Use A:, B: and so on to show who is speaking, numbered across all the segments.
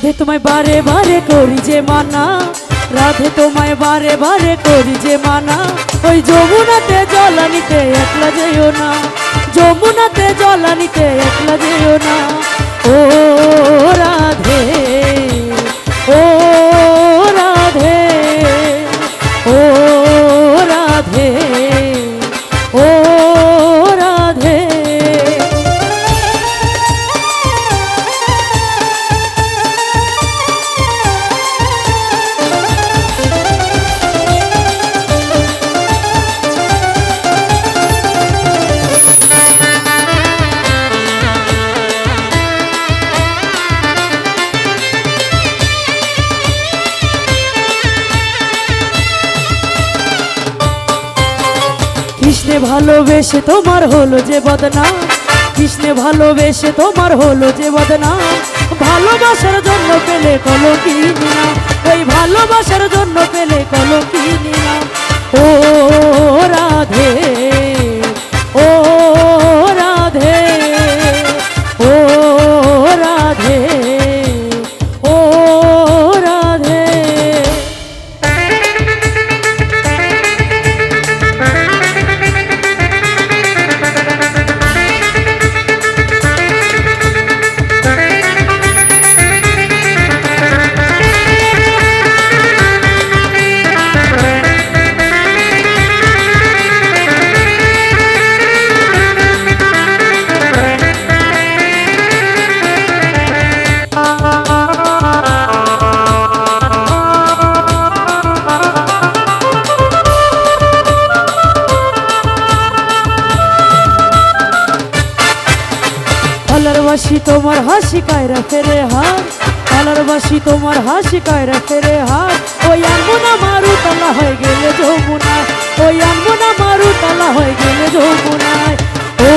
A: রাধে তোমায় বারে বারে করি যে মানা। রাধে তোমায় বারে বারে করি যে মানা। ওই যমুনাতে জলানিতে একলা যেও না। যমুনাতে জলানিতে একলা যেও না। ও রাধে কৃষ্ণে ভালোবেসে তোমার হলো যে বদনা কৃষ্ণে ভালোবেসে তোমার হলো যে বদনাম, ভালোবাসার জন্য পেলে কলকি নিলাম ওই ভালোবাসার জন্য পেলে কলকি নিলাম ও কালারবাসী তোমার হাসি কায়রা ফেরে হাত। কালার বাসি তোমার হাসি কায়রা ফেরে হাত। ওই আনমোনা মারু তালা হয়ে গেলে যমুনা ওই আনমোনা মারু তালা হয়ে গেলে যমুনায়। ও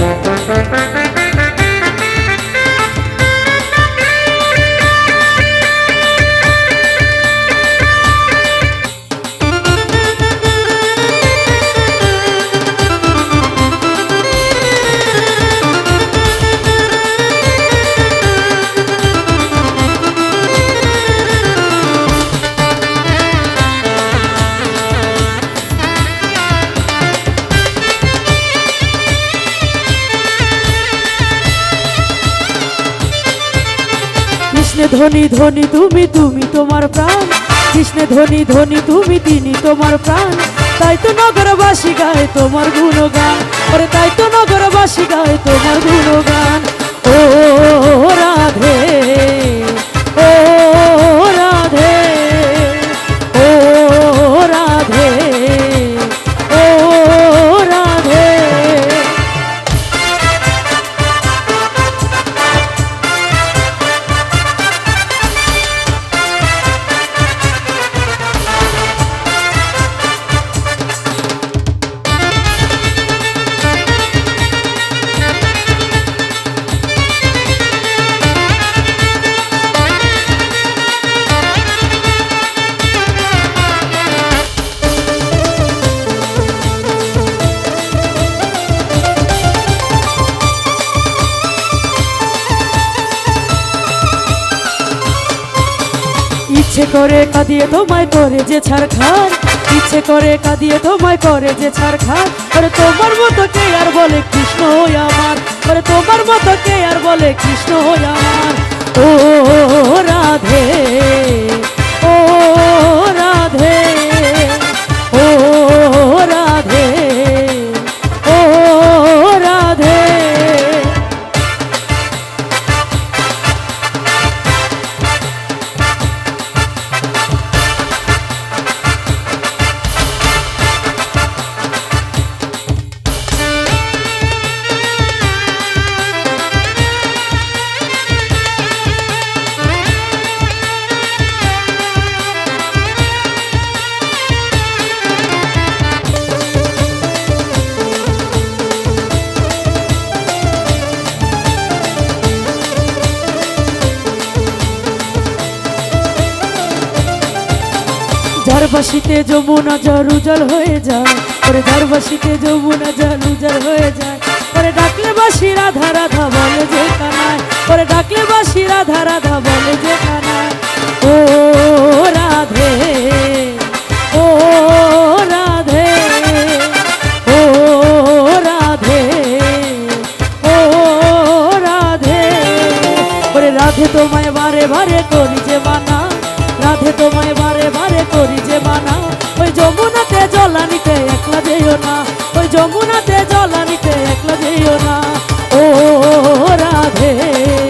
A: কৃষ্ণে ধনী ধনী তুমি তুমি তোমার প্রাণ কৃষ্ণ ধনী ধনী তুমি তিনি তোমার প্রাণ তাই তো নগরবাসী গায় তোমার গুণগান ওরে তাই তো নগরবাসী গায় তোমার গুণগান ও রাধে ইচ্ছে করে কাঁদিয়ে তোমায় করে যে ছাড় খান ইচ্ছে করে কাঁদিয়ে তোমায় করে যে ছাড় খান আরে তোমার মতো কে আর বলে কৃষ্ণ হই আমার? ওরে তোমার মতো কে আর বলে কৃষ্ণ আমার? যার যমুনা জল উজল হয়ে যায়। ওরে যার যমুনা জল উজল হয়ে যায়। ওরে ডাকলে বাসি রাধা রাধা বলে যে কানায়। ওরে ডাকলে বাসি রাধা রাধা বলে যে কানায়। ও রাধে ও রাধে ও রাধে ও রাধে। ওরে রাধে তোমায় বারে বারে করি যে মানা। রাধে তোমায় যেও না ওই যমুনাতে জলানিতে একলা যেও না। ও রাধে।